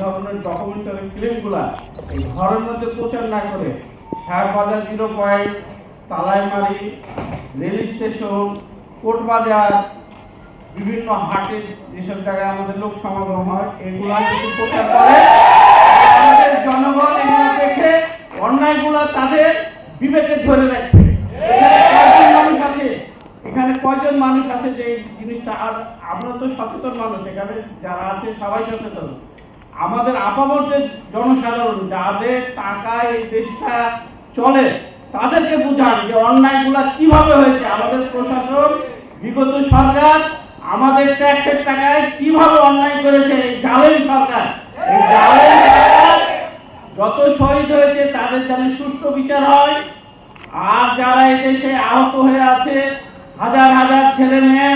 ধরনের ডকুমেন্টারি ফিল্মগুলা এই ঘরের মধ্যে প্রচার না করে Shahbazar zero point, Talaimari, rail station Courtbazar বিভিন্ন হাটে যেসব জায়গায় আমাদের লোক সমাগম হয়, এগুলা যদি প্রচার করে। আমাদের জনগণ এগুলো দেখে অন্যায়গুলো তাদের বিবেকে ধরে রাখবে মানুষ আছে? এখানে কয়জন মানুষ আছে যে জিনিসটা? আর আমরা তো সচেতন মানুষ, এখানে যারা আছে সবাই সচেতন। আমাদের আপামর যে জনসাধারণ, যাদের টাকায় এই দেশটা চলে, তাদেরকে বুঝান যে অন্যায়গুলো কীভাবে হয়েছে। আমাদের প্রশাসন, বিগত সরকার আমাদের ট্যাক্সের টাকায় কীভাবে অন্যায় করেছে এই জালেম সরকার। এই জালেম সরকার যত শহীদ হয়েছে, তাদের যেন সুষ্ঠু বিচার হয়। আর যারা এই দেশে আহত হয়ে আছে, হাজার হাজার ছেলে মেয়ে